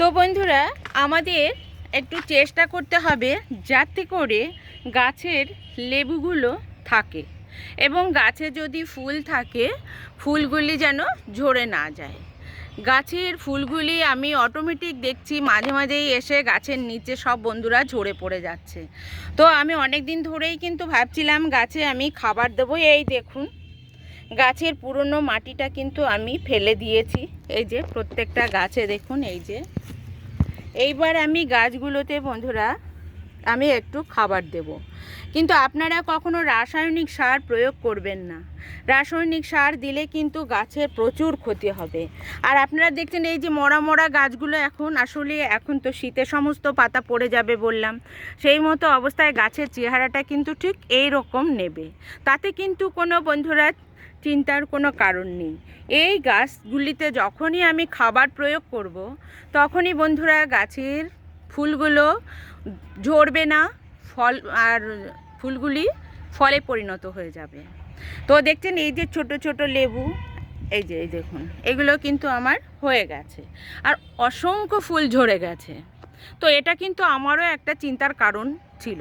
তো বন্ধুরা, আমাদের একটু চেষ্টা করতে হবে যাতে করে গাছের লেবুগুলো থাকে এবং গাছে যদি ফুল থাকে, ফুলগুলি যেন ঝরে না যায়। গাছের ফুলগুলি আমি অটোমেটিক দেখছি, মাঝে মাঝেই এসে গাছের নিচে সব বন্ধুরা ঝরে পড়ে যাচ্ছে। তো আমি অনেক দিন ধরেই কিন্তু ভাবছিলাম, গাছে আমি খাবার দেবো। এই দেখুন গাছের পুরনো মাটিটা কিন্তু আমি ফেলে দিয়েছি। এই যে প্রত্যেকটা গাছে দেখুন, এই যে। এইবার আমি গাছগুলোতে বন্ধুরা, আমি একটু খাবার দেব। কিন্তু আপনারা কখনো রাসায়নিক সার প্রয়োগ করবেন না। রাসায়নিক সার দিলে কিন্তু গাছের প্রচুর ক্ষতি হবে। আর আপনারা দেখছেন, এই যে মরা মরা গাছগুলো এখন, আসলে এখন তো শীতে সমস্ত পাতা পড়ে যাবে বললাম। সেই মতো অবস্থায় গাছের চেহারাটা কিন্তু ঠিক এই রকম নেবে। তাতে কিন্তু কোনো বন্ধুরা চিন্তার কোনো কারণ নেই। এই গাছগুলিতে যখনই আমি খাবার প্রয়োগ করব, তখনই বন্ধুরা গাছের ফুলগুলো ঝরবে না, ফল আর ফুলগুলি ফলে পরিণত হয়ে যাবে। তো দেখছেন এই যে ছোট ছোট লেবু, এই যে, এই দেখুন, এগুলো কিন্তু আমার হয়ে গেছে। আর অসংখ্য ফুল ঝরে গেছে। তো এটা কিন্তু আমারও একটা চিন্তার কারণ। ছিল।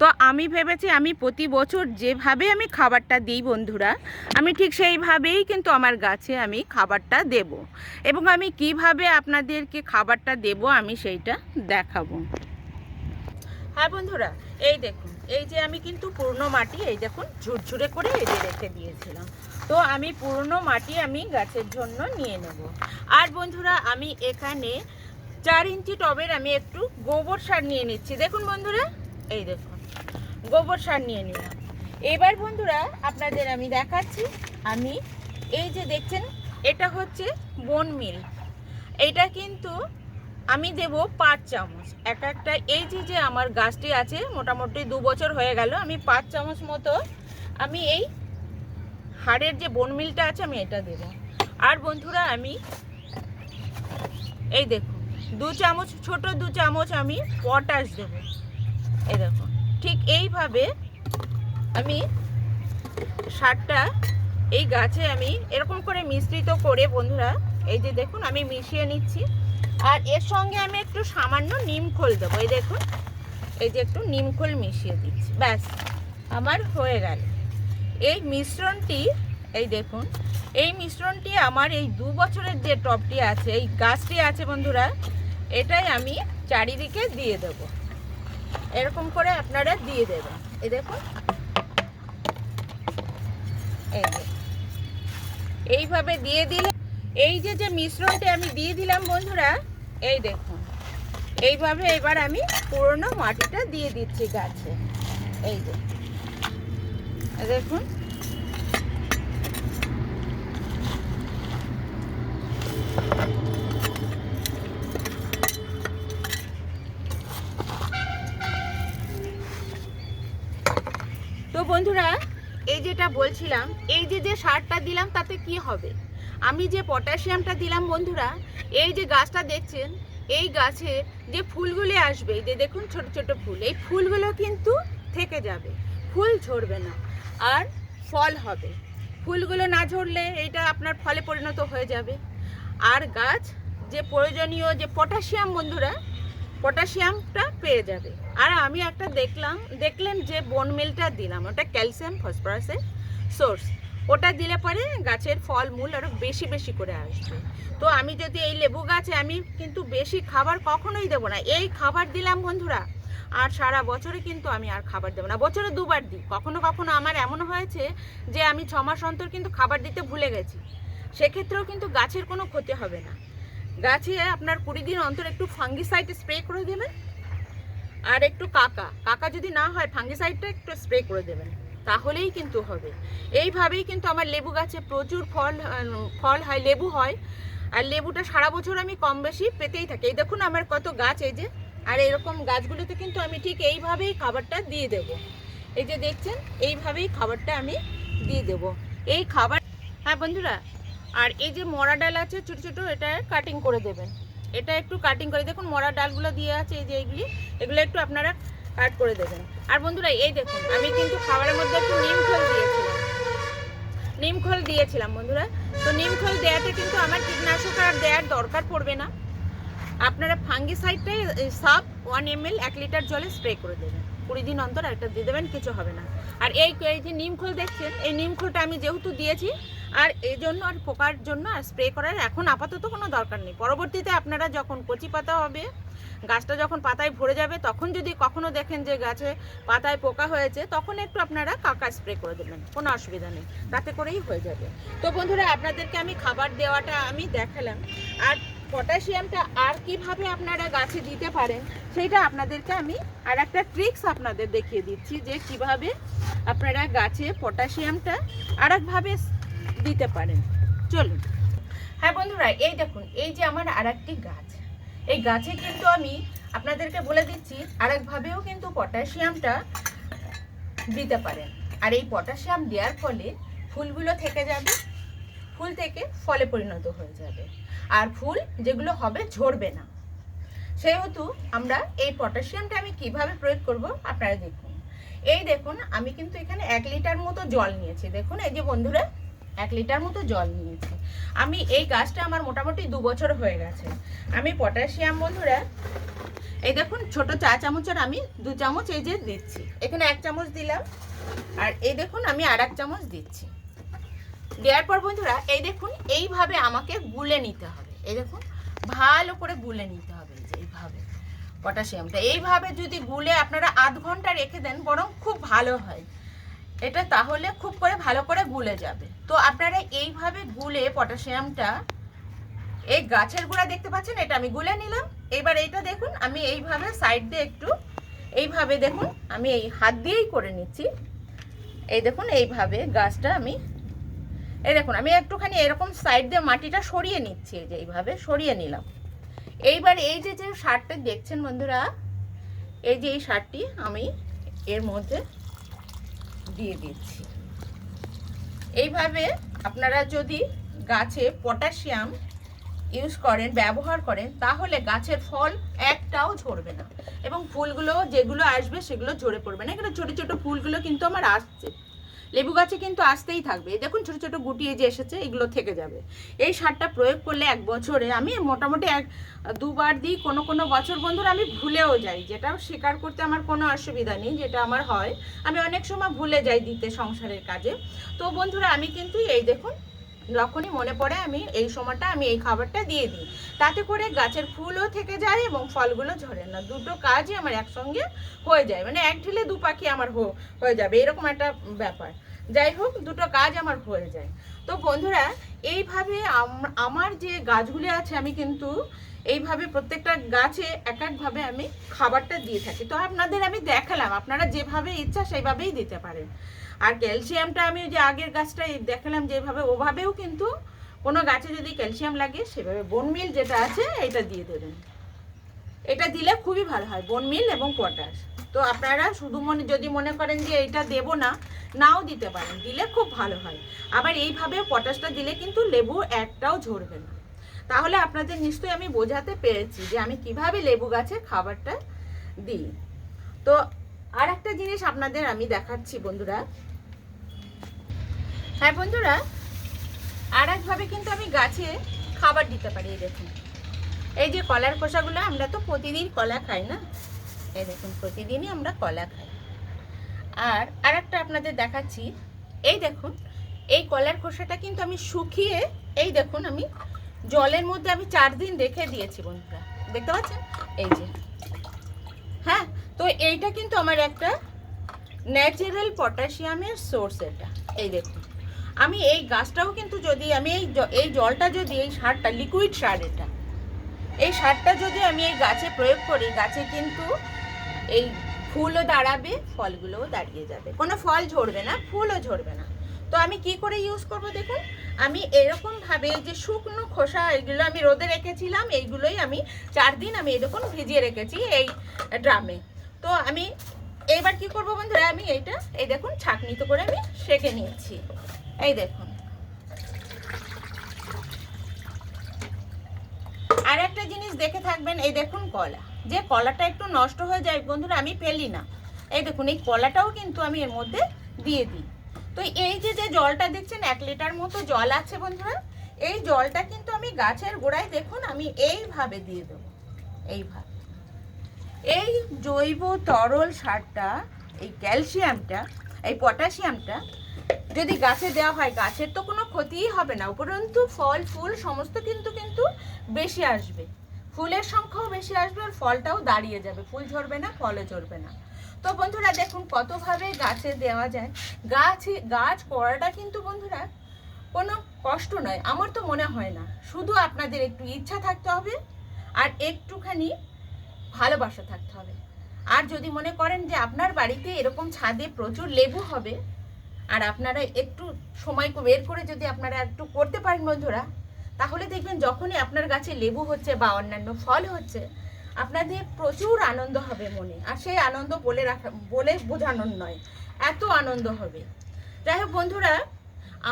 তো আমি ভেবেছি আমি প্রতি বছর যেভাবে আমি খাবারটা দিই বন্ধুরা, আমি ঠিক সেইভাবেই কিন্তু আমার গাছে আমি খাবারটা দেব। এবং আমি কীভাবে আপনাদেরকে খাবারটা দেব আমি সেইটা দেখাবো। হ্যাঁ বন্ধুরা, এই দেখুন, এই যে আমি কিন্তু পুরনো মাটি, এই দেখুন, ঝুরঝুরে করে এই যে রেখে দিয়েছিলাম। তো আমি পুরনো মাটি আমি গাছের জন্য নিয়ে নেব। আর বন্ধুরা, আমি এখানে চার ইঞ্চি টবের আমি একটু গোবর সার নিয়ে নিচ্ছি। দেখুন বন্ধুরা এই দেখুন, গোবর সার নিয়ে নিলাম। এবার বন্ধুরা, আপনাদের আমি দেখাচ্ছি, আমি এই যে দেখছেন, এটা হচ্ছে বন মিল এটা কিন্তু আমি দেব পাঁচ চামচ। এক একটা, এই যে যে আমার গাছটি আছে, মোটামুটি দু বছর হয়ে গেল, আমি পাঁচ চামচ মতো আমি এই হাড়ের যে বন মিলটা আছে, আমি এটা দেব। আর বন্ধুরা, আমি এই দেখুন, দু চামচ, ছোট দু চামচ আমি পটাশ দেব। এই দেখুন ঠিক এইভাবে আমি সারটা এই গাছে আমি এরকম করে মিশ্রিত করে বন্ধুরা, এই যে দেখুন, আমি মিশিয়ে নিচ্ছি। আর এর সঙ্গে আমি একটু সামান্য নিম খোল দেবো। এই দেখুন, এই যে একটু নিম খোল মিশিয়ে দিচ্ছি। ব্যাস, আমার হয়ে গেল। এই মিশ্রণটি, এই দেখুন, এই মিশ্রণটি আমার এই দু বছরের যে টবটি আছে, এই গাছটি আছে বন্ধুরা, এটাই আমি চারিদিকে দিয়ে দেব। এরকম করে আপনারা দিয়ে দেবেন। এই দেখুন। এই এইভাবে দিয়ে দিলে এই যে যে মিশ্রণটা আমি দিয়ে দিলাম বন্ধুরা, এই দেখুন। এইভাবে এবার আমি পুরনো মাটিটা দিয়ে দিচ্ছি গাছে। এই যে। দেখুন। তো বন্ধুরা, এই যেটা বলছিলাম, এই যে যে সারটা দিলাম, তাতে কি হবে? আমি যে পটাশিয়ামটা দিলাম বন্ধুরা, এই যে গাছটা দেখছেন, এই গাছে যে ফুলগুলি আসবে যে দেখুন ছোট ছোট ফুল, এই ফুলগুলো কিন্তু থেকে যাবে, ফুল ঝরবে না, আর ফল হবে। ফুলগুলো না ঝরলে এটা আপনার ফলে পরিণত হয়ে যাবে। আর গাছ যে প্রয়োজনীয় যে পটাশিয়াম বন্ধুরা পটাশিয়ামটা পেয়ে যাবে। আর আমি একটা দেখলাম, দেখলেন যে বন মিলটা দিলাম, ওটা ক্যালসিয়াম ফসফরাসের সোর্স ওটা দিলে পরে গাছের ফল মূল আরও বেশি বেশি করে আসবে। তো আমি যদি এই লেবু গাছে আমি কিন্তু বেশি খাবার কখনোই দেবো না। এই খাবার দিলাম বন্ধুরা, আর সারা বছরে কিন্তু আমি আর খাবার দেবো না। বছরে দুবার দিই। কখনো কখনো আমার এমন হয়েছে যে আমি ছ মাস অন্তর কিন্তু খাবার দিতে ভুলে গেছি। সেক্ষেত্রেও কিন্তু গাছের কোনো ক্ষতি হবে না। গাছে আপনার কুড়ি দিন অন্তর একটু ফাঙ্গিসাইড স্প্রে করে দেবেন। আর একটু কাকা কাকা যদি না হয় ফাঙ্গিসাইডটা একটু স্প্রে করে দেবেন, তাহলেই কিন্তু হবে। এইভাবেই কিন্তু আমার লেবু গাছে প্রচুর ফল ফল হয়, লেবু হয়। আর লেবুটা সারা বছর আমি কম বেশি পেতেই থাকি। এই দেখুন আমার কত গাছ এই যে, আর এরকম গাছগুলোতে কিন্তু আমি ঠিক এইভাবেই খাবারটা দিয়ে দেব। এই যে দেখছেন, এইভাবেই খাবারটা আমি দিয়ে দেব। এই খাবার হ্যাঁ বন্ধুরা আর এই যে মরা ডাল আছে, ছোটো ছোটো, এটা কাটিং করে দেবেন। এটা একটু কাটিং করে, দেখুন মরা ডালগুলো দিয়ে আছে, এই যে এইগুলি, এগুলো একটু আপনারা কাট করে দেবেন। আর বন্ধুরা, এই দেখুন, আমি কিন্তু খাবারের মধ্যে একটু নিম খোল দিয়েছিলাম। নিম খোল দিয়েছিলাম, বন্ধুরা। তো নিম খোল দেওয়াতে কিন্তু আমার কীটনাশক আর দেওয়ার দরকার পড়বে না। আপনারা ফাঙ্গিসাইডটাই সাব ওয়ান এম এল এক লিটার জলে স্প্রে করে দেবেন। কুড়ি দিন অন্তর একটা দিয়ে দেবেন, কিছু হবে না। আর এই এই যে নিমখোল দেখছেন, এই নিমখোলটা আমি যেহেতু দিয়েছি, আর এই জন্য আর পোকার জন্য আর স্প্রে করার এখন আপাতত কোনো দরকার নেই। পরবর্তীতে আপনারা যখন কচি পাতা হবে, গাছটা যখন পাতায় ভরে যাবে, তখন যদি কখনো দেখেন যে গাছে পাতায় পোকা হয়েছে, তখন একটু আপনারা কাকা স্প্রে করে দেবেন, কোনো অসুবিধা নেই। তাতে করেই হয়ে যাবে। তো বন্ধুরা, আপনাদেরকে আমি খাবার দেওয়াটা আমি দেখালাম। আর পটাশিয়ামটা আর কীভাবে আপনারা গাছে দিতে পারেন, সেইটা আপনাদেরকে আমি আর একটা ট্রিক্স আপনাদের দেখিয়ে দিচ্ছি যে কীভাবে আপনারা গাছে পটাশিয়ামটা আর একভাবে দিতে পারেন। চলুন। হ্যাঁ বন্ধুরা, এই দেখুন, এই যে আমার আর একটি গাছ। এই গাছে কিন্তু আমি আপনাদেরকে বলে দিচ্ছি আর একভাবেও কিন্তু পটাশিয়ামটা দিতে পারেন। আর এই পটাশিয়াম দেওয়ার ফলে ফুলগুলো থেকে যাবে, ফুল থেকে ফলে পরিণত হয়ে যাবে। আর ফুল যেগুলো হবে ঝরবে না। সেহেতু আমরা এই পটাশিয়ামটা আমি কীভাবে প্রয়োগ করব আপনারা দেখুন। এই দেখুন, আমি কিন্তু এখানে এক লিটার মতো জল নিয়েছি। দেখুন, এই যে বন্ধুরা, এক লিটার মতো জল নিয়েছি। আমি এই গাছটা আমার মোটামুটি দু বছর হয়ে গেছে। আমি পটাশিয়াম বন্ধুরা, এই দেখুন, ছোট চা চামচের আমি দু চামচ এই যে দিচ্ছি। এখানে এক চামচ দিলাম। আর এই দেখুন, আমি আর এক চামচ দিচ্ছি। দেওয়ার পর বন্ধুরা, এই দেখুন, এইভাবে আমাকে গুলে নিতে হবে। এই দেখুন, ভালো করে গুলে নিতে হবে যে এইভাবে পটাশিয়ামটা। এইভাবে যদি গুলে আপনারা আধ ঘণ্টা রেখে দেন, বরং খুব ভালো হয়। এটা তাহলে খুব করে ভালো করে গুলে যাবে। তো আপনারা এইভাবে গুলে পটাশিয়ামটা, এই গাছের গোড়া দেখতে পাচ্ছেন, এটা আমি গুলে নিলাম। এবার এইটা দেখুন, আমি এইভাবে সাইড দিয়ে একটু, এইভাবে দেখুন, আমি এই হাত দিয়েই করে নিচ্ছি। এই দেখুন, এইভাবে গাছটা আমি এই দেখুন, আমি একটুখানি এরকম সাইড দিয়ে মাটিটা সরিয়ে নিচ্ছি, এই যে এইভাবে সরিয়ে নিলাম। এইবার এই যে যে সারটা দেখছেন বন্ধুরা, এই যে এই সারটি আমি এর মধ্যে দিয়ে দিচ্ছি। এইভাবে আপনারা যদি গাছে পটাশিয়াম ইউজ করেন, ব্যবহার করেন, তাহলে গাছের ফল একটাও ঝরবে না। এবং ফুলগুলো যেগুলো আসবে সেগুলো ঝরে পড়বে না। এখানে ছোটো ছোটো ফুলগুলো কিন্তু আমার আসছে। লেবু গাছে কিন্তু আসতেই থাকবে। দেখুন ছোটো ছোটো গুটিয়ে যে এসেছে, এগুলো থেকে যাবে। এই সারটা প্রয়োগ করলে এক বছরে আমি মোটামুটি এক, দুবার দিই, কোনো কোনো বছর বন্ধুরা আমি ভুলেও যাই। যেটা স্বীকার করতে আমার কোনো অসুবিধা নেই, যেটা আমার হয়। আমি অনেক সময় ভুলে যাই দিতে সংসারের কাজে। তো বন্ধুরা আমি কিন্তু এই দেখুন যখনই মনে পড়ে আমি এই সময়টা, আমি এই খাবারটা দিয়ে দিই। তাতে করে গাছের ফুলও থেকে যায় এবং ফলগুলো ঝরে না। দুটো কাজই আমার একসঙ্গে হয়ে যায়। মানে এক ঢিলে দু পাখি আমার হয়ে যাবে। এরকম একটা ব্যাপার। যাই হোক, দুটো কাজ আমার হয়ে যায়। তো বন্ধুরা, এইভাবে আমার যে গাছগুলি আছে, আমি কিন্তু এইভাবে প্রত্যেকটা গাছে এক একভাবে আমি খাবারটা দিয়ে থাকি। তো আপনাদের আমি দেখালাম, আপনারা যেভাবে ইচ্ছা সেইভাবেই দিতে পারেন। আর ক্যালসিয়ামটা আমি যে আগের গাছটা দেখালাম যেভাবে, ওভাবেও কিন্তু কোনো গাছে যদি ক্যালসিয়াম লাগে, সেভাবে বনমিল যেটা আছে, এটা দিয়ে দেবেন। এটা দিলে খুবই ভালো হয় বনমিল এবং পটাশ তো আপনারা শুধু মনে, যদি মনে করেন যে এটা দেব না, নাও দিতে পারেন, দিলে খুব ভালো হয়। আবার এইভাবে পটাশটা দিলে কিন্তু লেবু একটাও ঝরবে না। তাহলে আপনাদের নিশ্চয়ই আমি বোঝাতে পেরেছি যে আমি কীভাবে লেবু গাছে খাবারটা দিই। তো আর একটা জিনিস আপনাদের আমি দেখাচ্ছি বন্ধুরা। হ্যাঁ বন্ধুরা আর একভাবে কিন্তু আমি গাছে খাবার দিতে পারি দেখুন। এই যে কলার খোসাগুলো, আমরা তো প্রতিদিন কলা খাই না? এই দেখুন, প্রতিদিনই আমরা কলা খাই। আর আর একটা আপনাদের দেখাচ্ছি, এই দেখুন, এই কলার খোসাটা কিন্তু আমি শুকিয়ে, এই দেখুন আমি জলের মধ্যে আমি চার দিন রেখে দিয়েছি বন্ধুরা, দেখতে পাচ্ছেন? এই যে হ্যাঁ তো এইটা কিন্তু আমার একটা ন্যাচারাল পটাশিয়ামের সোর্স এটা, এই দেখুন। আমি এই গাছটাও কিন্তু যদি আমি এই এই জলটা যদি, এই সারটা লিকুইড সার এটা, এই সারটা যদি আমি এই গাছে প্রয়োগ করি, গাছে কিন্তু এই ফুলও দাঁড়াবে, ফলগুলোও দাঁড়িয়ে যাবে। কোনো ফল ঝরবে না, ফুলও ঝরবে না। তো আমি কি করে ইউজ করব দেখুন? আমি এরকমভাবে যে শুকনো খোসা, এগুলো আমি রোদে রেখেছিলাম, এইগুলোই আমি চার দিন আমি এরকম ভিজিয়ে রেখেছি এই ড্রামে। তো আমি এইবার কি করব বন্ধুরা, আমি এইটা, এই দেখুন ছাঁকনিতে করে আমি সেঁকে নিয়েছি এই দেখুন। আর একটা জিনিস দেখে থাকবেন, এই দেখুন কলা। যে কলাটা একটু নষ্ট হয়ে যায়, বন্ধুরা, আমি ফেলি না। এই দেখুন, এই কলাটাও কিন্তু আমি এর মধ্যে দিয়ে দিই। তো এই যে যে জলটা দেখছেন, এক লিটার মতো জল আছে, বন্ধুরা, এই জলটা কিন্তু আমি গাছের গোড়ায় দেখুন, আমি এইভাবে দিয়ে দেবো। এইভাবে। এই জৈব তরল সারটা, এই ক্যালসিয়ামটা, এই পটাশিয়ামটা যদি গাছে দেওয়া হয়, গাছের তো কোনো ক্ষতিই হবে না, উপরন্তু ফল, ফুল, সমস্ত কিন্তু কিন্তু বেশি আসবে। ফুলের সংখ্যাও বেশি আসবে আর ফলটাও দাঁড়িয়ে যাবে। ফুল ঝরবে না, ফলও ঝরবে না। তো বন্ধুরা, দেখুন কতভাবে গাছে দেওয়া যায়। গাছে, গাছ করাটা কিন্তু বন্ধুরা কোনো কষ্ট নয়, আমার তো মনে হয় না। শুধু আপনাদের একটু ইচ্ছা থাকতে হবে আর একটুখানি ভালোবাসা থাকতে হবে। আর যদি মনে করেন যে আপনার বাড়িতে এরকম ছাদে প্রচুর লেবু হবে, আর আপনারা একটু সময় বের করে যদি আপনারা একটু করতে পারেন বন্ধুরা তাহলে দেখবেন যখনই আপনার গাছে লেবু হচ্ছে বা অন্যান্য ফল হচ্ছে, আপনাদের প্রচুর আনন্দ হবে মনে। আর সেই আনন্দ বলে রাখা, বলে বোঝানোর নয়, এত আনন্দ হবে। যাই হোক বন্ধুরা,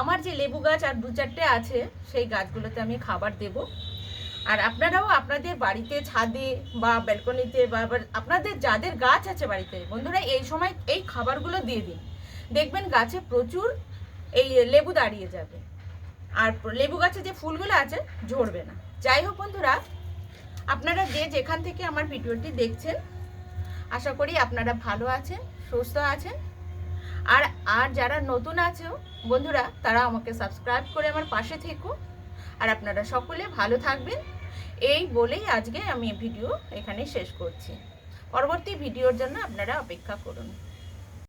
আমার যে লেবু গাছ আর দু চারটে আছে, সেই গাছগুলোতে আমি খাবার দেব। আর আপনারাও আপনাদের বাড়িতে ছাদে বা ব্যালকনিতে বা আপনাদের যাদের গাছ আছে বাড়িতে, বন্ধুরা এই সময় এই খাবারগুলো দিয়ে দিন। দেখবেন গাছে প্রচুর এই লেবু দাঁড়িয়ে যাবে। আর লেবু গাছে যে ফুলগুলো আছে, ঝরবে না। যাই হোক বন্ধুরা, আপনারা যে যেখান থেকে আমার ভিডিওটি দেখছেন, আশা করি আপনারা ভালো আছেন, সুস্থ আছেন। আর আর যারা নতুন আছেও বন্ধুরা, তারা আমাকে সাবস্ক্রাইব করে আমার পাশে থেকো। আর আপনারা সকলে ভালো থাকবেন। এই বলেই আজকে আমি ভিডিও এখানে শেষ করছি। পরবর্তী ভিডিওর জন্য আপনারা অপেক্ষা করুন।